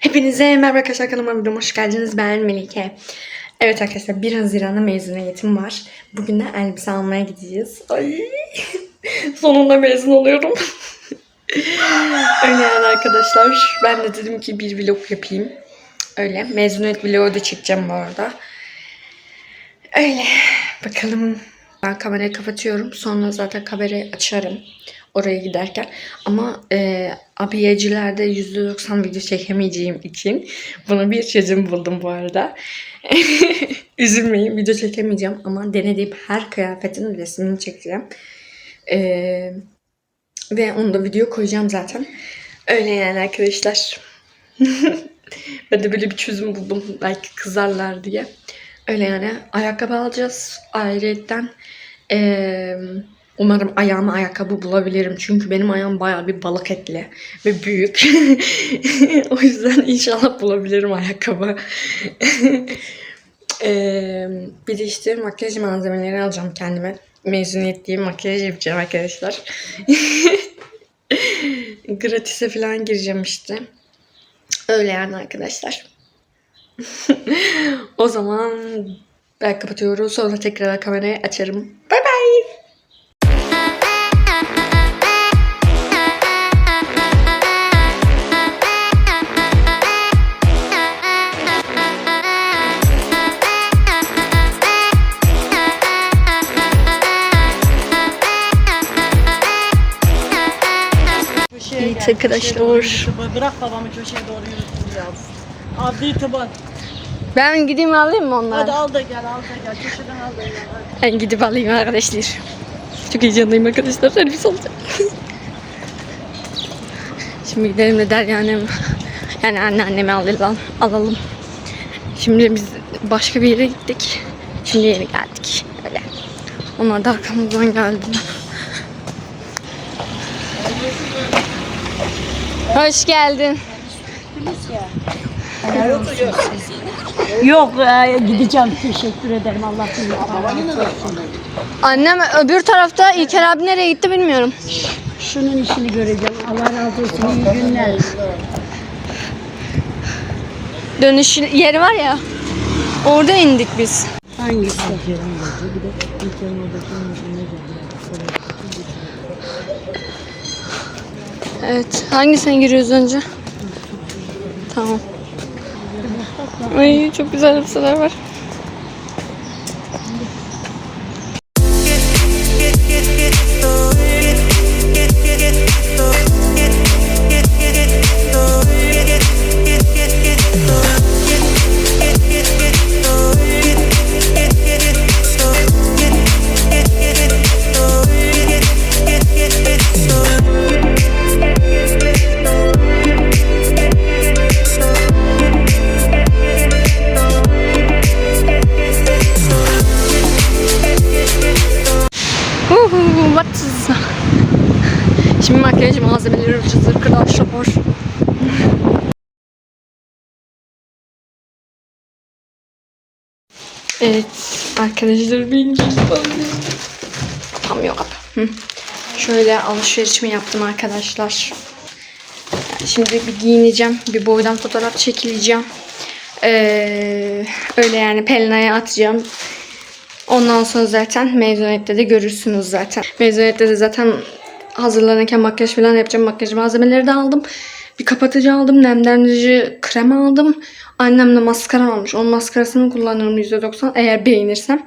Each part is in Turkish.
Hepinize merhaba arkadaşlar kanalıma videoma hoş geldiniz. Ben Melike. Evet arkadaşlar 1 Haziran'da mezuniyetim var. Bugün de elbise almaya gideceğiz. Ay. Sonunda mezun oluyorum. Öyle yani arkadaşlar. Ben de dedim ki bir vlog yapayım. Öyle. Mezuniyet vlogu da çekeceğim bu arada. Öyle. Bakalım. Ben kamerayı kapatıyorum. Sonra zaten kamerayı açarım. Oraya giderken. Ama e, abiyecilerde %90 video çekemeyeceğim için buna bir çözüm buldum bu arada. Üzülmeyin video çekemeyeceğim ama denediğim her kıyafetin resmini çekeceğim. E, ve onu da video koyacağım zaten. Öyle yani arkadaşlar. ben de böyle bir çözüm buldum. Belki kızarlar diye. Öyle yani ayakkabı alacağız. Ayrıyetten eee, umarım ayağıma ayakkabı bulabilirim. Çünkü benim ayağım bayağı bir balık etli ve büyük. o yüzden inşallah bulabilirim ayakkabı. Eee, bir de işte makyaj malzemeleri alacağım kendime. Mezuniyet diye makyaj yapacağım arkadaşlar. Gratis'e falan gireceğim işte. Öyle yani arkadaşlar. o zaman ben kapatıyorum. Sonra tekrar kamerayı açarım. Bay bay. Evet arkadaşlar. Bırak babamı köşeye doğru yürüsün ya. Adli tıban. Ben gideyim alayım mı onları? Hadi al da gel al da gel. Köşeden al da gel. Hadi. Ben gidip alayım arkadaşlar. Çok heyecanlıyım arkadaşlar. Servis olacak. Şimdi gidelim de Derya'nnem. Yani anneannemi alalım. alalım. Şimdi biz başka bir yere gittik. Şimdi yeni geldik. Öyle. Onlar da arkamızdan geldiler. Hoş geldin. Yok e, gideceğim. Teşekkür ederim. Allah razı olsun. Annem öbür tarafta İlker abi nereye gitti bilmiyorum. Şunun işini göreceğim. Allah razı olsun. İyi günler. Dönüş yeri var ya. Orada indik biz. Hangisi? Evet. Hangisine giriyoruz önce? Tamam. Ay çok güzel elbiseler var. Şimdi makyaj malzemeleri ucuz arkadaşlar. Evet arkadaşlar ben Tam yok. Hı. Şöyle alışverişimi yaptım arkadaşlar. Şimdi bir giyineceğim. Bir boydan fotoğraf çekileceğim. Ee, öyle yani Pelina'ya atacağım. Ondan sonra zaten mezuniyette de görürsünüz zaten. Mezuniyette de zaten hazırlanırken makyaj falan yapacağım. Makyaj malzemeleri de aldım. Bir kapatıcı aldım. Nemlendirici krem aldım. Annem de maskara almış. Onun maskarasını kullanırım %90 eğer beğenirsem.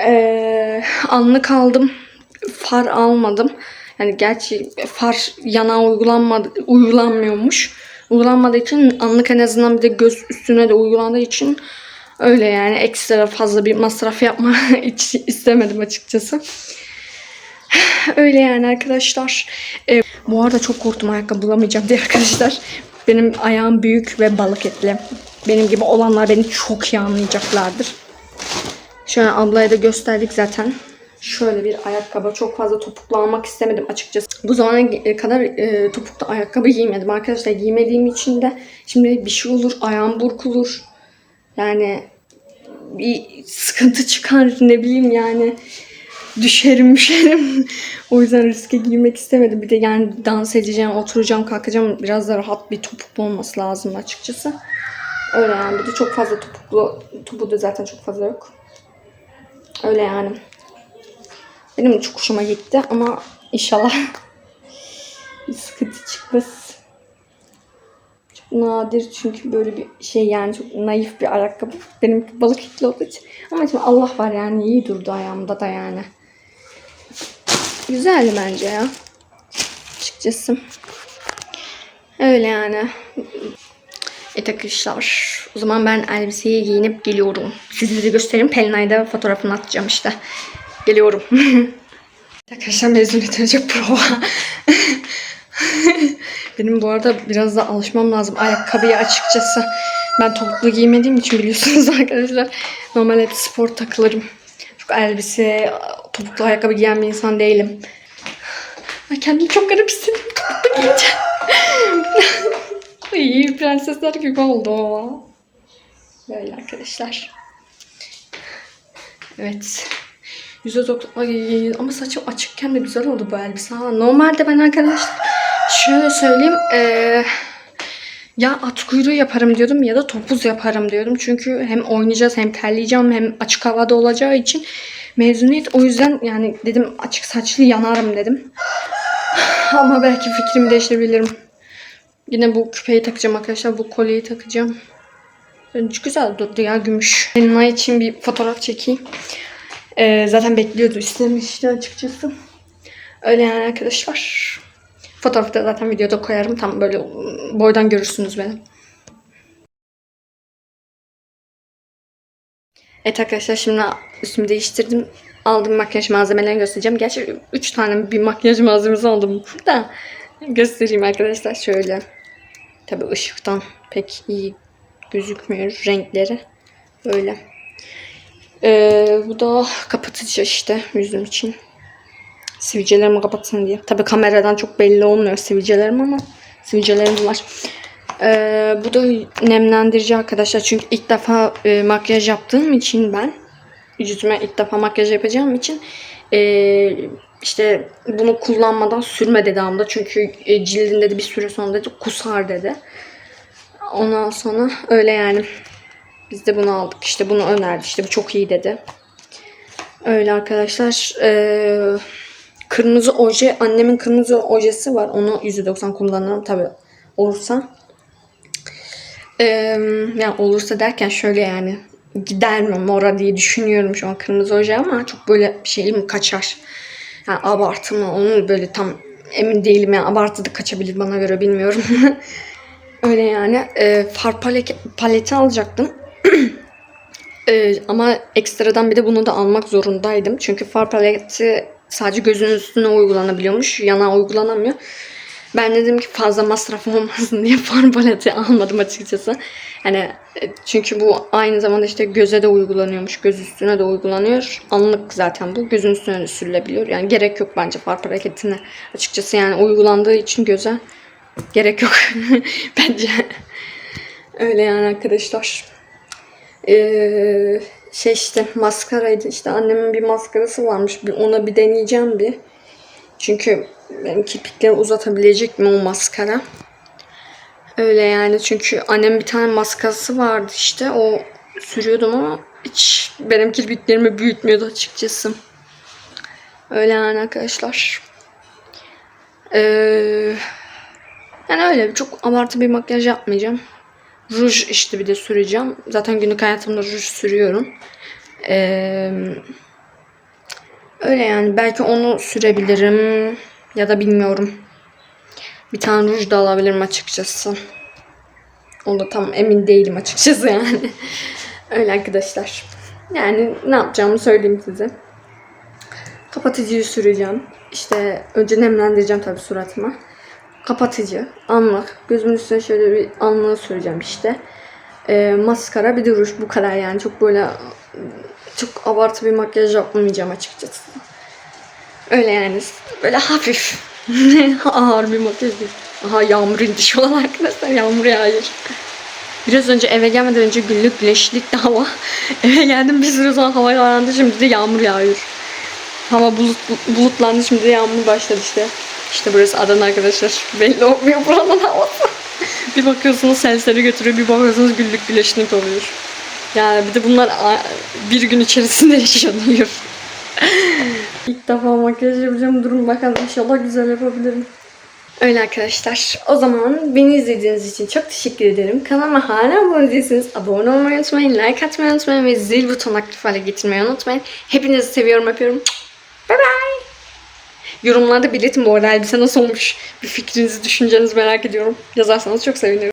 Ee, anlık aldım. Far almadım. Yani gerçi far yana uygulanmadı, uygulanmıyormuş. Uygulanmadığı için anlık en azından bir de göz üstüne de uygulandığı için öyle yani ekstra fazla bir masraf yapma hiç istemedim açıkçası. Öyle yani arkadaşlar. Ee, bu arada çok korktum ayakkabı bulamayacağım diye arkadaşlar. Benim ayağım büyük ve balık etli. Benim gibi olanlar beni çok iyi anlayacaklardır. Şöyle ablaya da gösterdik zaten. Şöyle bir ayakkabı. Çok fazla topuklu almak istemedim açıkçası. Bu zamana kadar e, topuklu ayakkabı giymedim arkadaşlar. Giymediğim için de şimdi bir şey olur. Ayağım burkulur. Yani bir sıkıntı çıkar ne bileyim yani. Düşerim düşerim. o yüzden riske girmek istemedim. Bir de yani dans edeceğim, oturacağım, kalkacağım. Biraz da rahat bir topuklu olması lazım açıkçası. Öyle yani. Bir de çok fazla topuklu, topu da zaten çok fazla yok. Öyle yani. Benim de çok hoşuma gitti ama inşallah bir sıkıntı çıkmaz. Çok nadir çünkü böyle bir şey yani çok naif bir ayakkabı. Benim balık etli olduğu için. Ama şimdi Allah var yani iyi durdu ayağımda da yani. Güzeldi bence ya. Açıkçası. Öyle yani. Evet arkadaşlar. O zaman ben elbiseyi giyinip geliyorum. Sizlere göstereyim. Pelinay'da fotoğrafını atacağım işte. Geliyorum. arkadaşlar mezuniyet önce prova. Benim bu arada biraz da alışmam lazım ayakkabıya açıkçası. Ben topuklu giymediğim için biliyorsunuz arkadaşlar. Normal hep spor takılırım. Çok elbise, topuklu ayakkabı giyen bir insan değilim. Ay kendimi çok garip hissediyorum. Topuklu giyeceğim. Ay prensesler gibi oldu. Böyle arkadaşlar. Evet. Yüze doktor... Ay, ama saçım açıkken de güzel oldu bu elbise. Ha, normalde ben arkadaşlar şöyle söyleyeyim. eee, ya at kuyruğu yaparım diyordum ya da topuz yaparım diyordum. Çünkü hem oynayacağız hem terleyeceğim hem açık havada olacağı için mezuniyet. O yüzden yani dedim açık saçlı yanarım dedim. Ama belki fikrimi değiştirebilirim. Yine bu küpeyi takacağım arkadaşlar. Bu kolyeyi takacağım. Bence güzel durdu ya gümüş. Ay için bir fotoğraf çekeyim. Ee, zaten bekliyordu istemişti açıkçası. Öyle yani arkadaşlar. Fotoğrafı da zaten videoda koyarım. Tam böyle boydan görürsünüz beni. Evet arkadaşlar şimdi üstümü değiştirdim. Aldım makyaj malzemelerini göstereceğim. Gerçi 3 tane bir makyaj malzemesi aldım. Da göstereyim arkadaşlar şöyle. Tabi ışıktan pek iyi gözükmüyor renkleri. Böyle. Ee, bu da kapatıcı işte yüzüm için. Sivilcelerimi kapatsın diye. Tabi kameradan çok belli olmuyor sivilcelerim ama sivilcelerim var. Ee, bu da nemlendirici arkadaşlar. Çünkü ilk defa e, makyaj yaptığım için ben yüzüme ilk defa makyaj yapacağım için e, işte bunu kullanmadan sürme dedi amda. Çünkü e, cildin dedi bir süre sonra dedi kusar dedi. Ondan sonra öyle yani. Biz de bunu aldık. İşte bunu önerdi. İşte bu çok iyi dedi. Öyle arkadaşlar. Ee, kırmızı oje. Annemin kırmızı ojesi var. Onu %90 kullanırım tabi olursa. Ee, yani olursa derken şöyle yani gider mi mora diye düşünüyorum şu an kırmızı oje ama çok böyle şey mi kaçar. Yani abartı mı onu böyle tam emin değilim yani abartı da kaçabilir bana göre bilmiyorum. Öyle yani. Ee, far paleti, paleti alacaktım. Ee, ama ekstradan bir de bunu da almak zorundaydım. Çünkü far paleti sadece gözün üstüne uygulanabiliyormuş. Yana uygulanamıyor. Ben dedim ki fazla masraf olmasın diye far paleti almadım açıkçası. Hani e, çünkü bu aynı zamanda işte göze de uygulanıyormuş. Göz üstüne de uygulanıyor. Anlık zaten bu. Gözün üstüne de sürülebiliyor. Yani gerek yok bence far paletine. Açıkçası yani uygulandığı için göze gerek yok bence. Öyle yani arkadaşlar. Ee, şey işte maskaraydı işte annemin bir maskarası varmış bir ona bir deneyeceğim bir çünkü benim kirpikleri uzatabilecek mi o maskara öyle yani çünkü annem bir tane maskarası vardı işte o sürüyordum ama hiç benim kirpiklerimi büyütmüyordu açıkçası öyle yani arkadaşlar ee, yani öyle çok abartı bir makyaj yapmayacağım Ruj işte bir de süreceğim. Zaten günlük hayatımda ruj sürüyorum. Ee, öyle yani. Belki onu sürebilirim. Ya da bilmiyorum. Bir tane ruj da alabilirim açıkçası. Onda tam emin değilim açıkçası yani. öyle arkadaşlar. Yani ne yapacağımı söyleyeyim size. Kapatıcıyı süreceğim. İşte önce nemlendireceğim tabii suratıma kapatıcı, anlık. Gözümün üstüne şöyle bir anlığı süreceğim işte. Ee, maskara bir de ruj bu kadar yani. Çok böyle çok abartı bir makyaj yapmayacağım açıkçası. Öyle yani. Böyle hafif. Ağır bir makyaj değil. Aha yağmur indi şu an arkadaşlar. Yağmur yağıyor. Biraz önce eve gelmeden önce günlük güneşlikti hava. Eve geldim bir süre sonra hava yağlandı. Şimdi de yağmur yağıyor. Hava bulut, bulutlandı şimdi yağmur başladı işte. İşte burası Adana arkadaşlar. Belli olmuyor buranın havası. bir bakıyorsunuz selseri götürüyor, bir bakıyorsunuz güllük güleşlik oluyor. Yani bir de bunlar bir gün içerisinde yaşanıyor. İlk defa makyaj yapacağım. Durun bakalım inşallah güzel yapabilirim. Öyle arkadaşlar. O zaman beni izlediğiniz için çok teşekkür ederim. Kanalıma hala abone değilseniz abone olmayı unutmayın. Like atmayı unutmayın ve zil butonu aktif hale getirmeyi unutmayın. Hepinizi seviyorum, öpüyorum. Bye bye. Yorumlarda belirtin bu arada elbise nasıl olmuş. Bir fikrinizi, düşüncenizi merak ediyorum. Yazarsanız çok sevinirim.